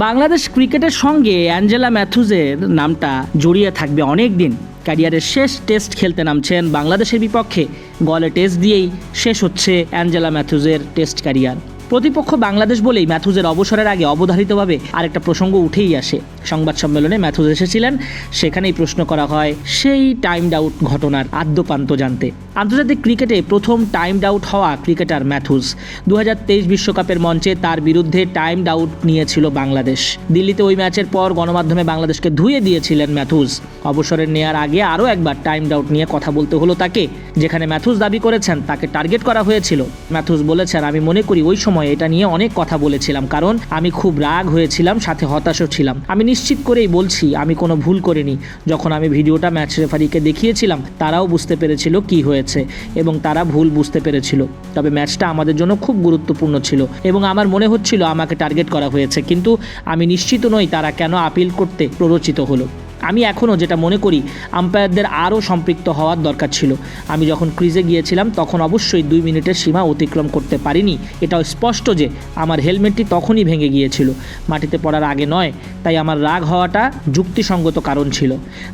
বাংলাদেশ ক্রিকেটের সঙ্গে অ্যাঞ্জেলা ম্যাথুজের নামটা জড়িয়ে থাকবে অনেক দিন ক্যারিয়ারের শেষ টেস্ট খেলতে নামছেন বাংলাদেশের বিপক্ষে। গলে টেস্ট দিয়েই শেষ হচ্ছে অ্যাঞ্জেলা ম্যাথুজের টেস্ট ক্যারিয়ার। প্রতিপক্ষ বাংলাদেশ বলেই ম্যাথুজের অবসরের আগে অবধারিতভাবে আরেকটা প্রসঙ্গ উঠেই আসে। সংবাদ সম্মেলনে ম্যাথুজ এসেছিলেন, সেখানেই প্রশ্ন করা হয়, সেই টাইম ডাউট ঘটনার আদ্যপান্ত জানতে। আন্তর্জাতিক ক্রিকেটে প্রথম টাইম ডাউট হওয়া ক্রিকেটার ম্যাথুজ। দু বিশ্বকাপের মঞ্চে তার বিরুদ্ধে টাইম ডাউট নিয়েছিল বাংলাদেশ। দিল্লিতে ওই ম্যাচের পর গণমাধ্যমে বাংলাদেশকে ধুয়ে দিয়েছিলেন ম্যাথুজ। অবসরের নেয়ার আগে আরও একবার টাইম ডাউট নিয়ে কথা বলতে হলো তাকে, যেখানে ম্যাথুজ দাবি করেছেন, তাকে টার্গেট করা হয়েছিল। ম্যাথুজ বলেছেন, আমি মনে করি ওই সময় এটা নিয়ে অনেক কথা বলেছিলাম, কারণ আমি খুব রাগ হয়েছিলাম, সাথে হতাশও ছিলাম। আমি নিশ্চিত করেই বলছি, আমি কোনো ভুল করিনি। যখন আমি ভিডিওটা ম্যাচ রেফারিকে দেখিয়েছিলাম, তারাও বুঝতে পেরেছিল কি হয়েছে এবং তারা ভুল বুঝতে পেরেছিল। তবে ম্যাচটা আমাদের জন্য খুব গুরুত্বপূর্ণ ছিল এবং আমার মনে হচ্ছিল আমাকে টার্গেট করা হয়েছে, কিন্তু আমি নিশ্চিত নই তারা কেন আপিল করতে প্ররোচিত হলো। আমি এখনও যেটা মনে করি আম্পায়ারদের আরও সম্পৃক্ত হওয়ার দরকার ছিল। আমি যখন ক্রিজে গিয়েছিলাম, তখন অবশ্যই দুই মিনিটের সীমা অতিক্রম করতে পারিনি। এটাও স্পষ্ট যে, আমার হেলমেটটি তখনই ভেঙে গিয়েছিল। মাটিতে পড়ার আগে নয়, তাই আমার রাগ হওয়াটা যুক্তিসঙ্গত কারণ ছিল।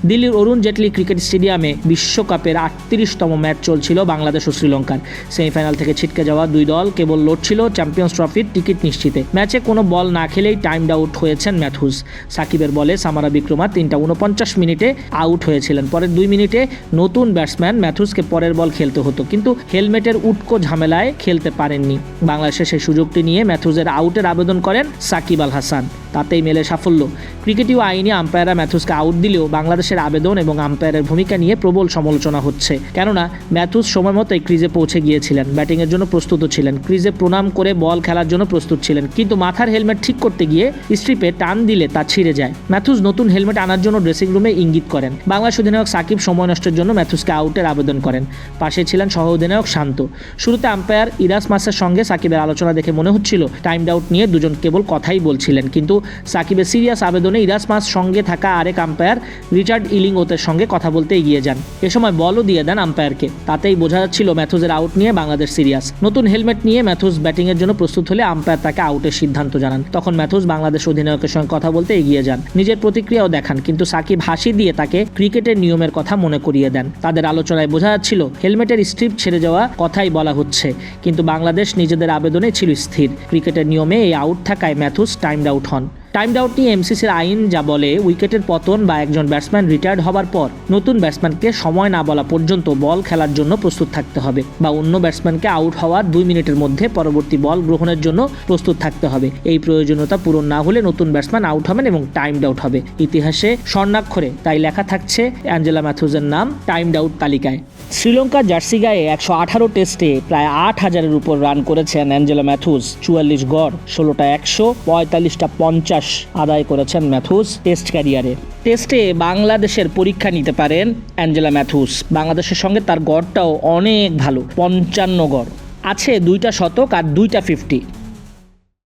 দিল্লির অরুণ জেটলি ক্রিকেট স্টেডিয়ামে বিশ্বকাপের আটত্রিশতম ম্যাচ চলছিল বাংলাদেশ ও শ্রীলঙ্কার। সেমিফাইনাল থেকে ছিটকে যাওয়া দুই দল কেবল লড়ছিল চ্যাম্পিয়ন্স ট্রফির টিকিট নিশ্চিতে। ম্যাচে কোনো বল না খেলেই টাইমড আউট হয়েছেন ম্যাথুস। সাকিবের বলে সামারা বিক্রমা তিনটা উনপঞ্চাশ মিনিটে আউট হয়েছিলেন। পরের দুই মিনিটে নতুন ব্যাটসম্যান ম্যাথুসকে পরের বল খেলতে হতো। কিন্তু হেলমেটের উটকো ঝামেলায় খেলতে পারেননি। বাংলাদেশে সেই সুযোগটি নিয়ে ম্যাথুসের আউটের আবেদন করেন সাকিব আল হাসান। তাতেই মেলে সাফল্য। ক্রিকেটীয় আইনে আম্পায়াররা ম্যাথুসকে আউট দিলেও বাংলাদেশের আবেদন এবং আম্পায়ারের ভূমিকা নিয়ে প্রবল সমালোচনা হচ্ছে। কেননা, ম্যাথুস সময় মতোই ক্রিজে পৌঁছে গিয়েছিলেন। ব্যাটিংয়ের জন্য প্রস্তুত ছিলেন। ক্রিজে প্রণাম করে বল খেলার জন্য প্রস্তুত ছিলেন। কিন্তু মাথার হেলমেট ঠিক করতে গিয়ে স্ট্রিপে টান দিলে তা ছিঁড়ে যায়। ম্যাথুস নতুন হেলমেট আনার জন্য ড্রেসিং রুমে ইঙ্গিত করেন। বাংলাদেশ অধিনায়ক সাকিব সময় নষ্টের জন্য ম্যাথুসকে আউটের আবেদন করেন। পাশে ছিলেন সহ অধিনায়ক শান্ত। শুরুতে আম্পায়ার ইরাস মাসের সঙ্গে সাকিবের আলোচনা দেখে মনে হচ্ছিল টাইম আউট নিয়ে দুজন কেবল কথাই বলছিলেন। কিন্তু সাকিবের সিরিয়াস আবেদনে ইরাস মাস সঙ্গে থাকা আরেক আম্পায়ার রিচার্ড ইলিংওতের সঙ্গে কথা বলতে এগিয়ে যান। এ সময় বলও দিয়ে দেন আম্পায়ারকে। তাতেই বোঝা যাচ্ছিল ম্যাথুজের আউট নিয়ে বাংলাদেশ সিরিয়াস। নতুন হেলমেট নিয়ে ম্যাথুজ ব্যাটিংয়ের জন্য প্রস্তুত হলে আম্পায়ার তাকে আউটের সিদ্ধান্ত জানান। তখন ম্যাথুজ বাংলাদেশ অধিনায়কের সঙ্গে কথা বলতে এগিয়ে যান। নিজের প্রতিক্রিয়াও দেখান, কিন্তু সাকিব হাসি দিয়ে তাকে ক্রিকেটের নিয়মের কথা মনে করিয়ে দেন। তাদের আলোচনায় বোঝা যাচ্ছিল, হেলমেটের স্ট্রিপ ছেড়ে যাওয়া কথাই বলা হচ্ছে, কিন্তু বাংলাদেশ নিজেদের আবেদনে ছিল স্থির। ক্রিকেটের নিয়মে এই আউট থাকায় ম্যাথুস টাইমড আউট হন। টাইমড আউট নিয়ে এমসিসির আইন যা বলে, উইকেটের পতন বা একজন ব্যাটসম্যান রিটায়ার্ড হবার পর নতুন ব্যাটসম্যানকে সময় না বলা পর্যন্ত বল খেলার জন্য প্রস্তুত থাকতে হবে বা অন্য ব্যাটসম্যানকে আউট হওয়ার দুই মিনিটের মধ্যে পরবর্তী বল গ্রহণের জন্য প্রস্তুত থাকতে হবে। এই প্রয়োজনীয়তা পূরণ না হলে নতুন ব্যাটসম্যান আউট হবেন এবং টাইমড আউট হবে। ইতিহাসে স্বর্ণাক্ষরে তাই লেখা থাকছে অ্যাঞ্জেলা ম্যাথুজের নাম টাইমড আউট তালিকায়। শ্রীলঙ্কার জার্সি গায়ে একশো আঠারো টেস্টে প্রায় আট হাজারের উপর রান করেছেন অ্যাঞ্জেলা ম্যাথুজ, চুয়াল্লিশ গড়, ষোলোটা একশো, পঁয়তাল্লিশটা পঞ্চাশ আদায় করেছেন ম্যাথুস টেস্ট ক্যারিয়ারে। টেস্টে বাংলাদেশের পরীক্ষা নিতে পারেন অ্যাঞ্জেলা ম্যাথুস। বাংলাদেশের সঙ্গে তার গড়টাও অনেক ভালো, পঞ্চান্ন গড়। আছে দুইটা শতক আর দুইটা ফিফটি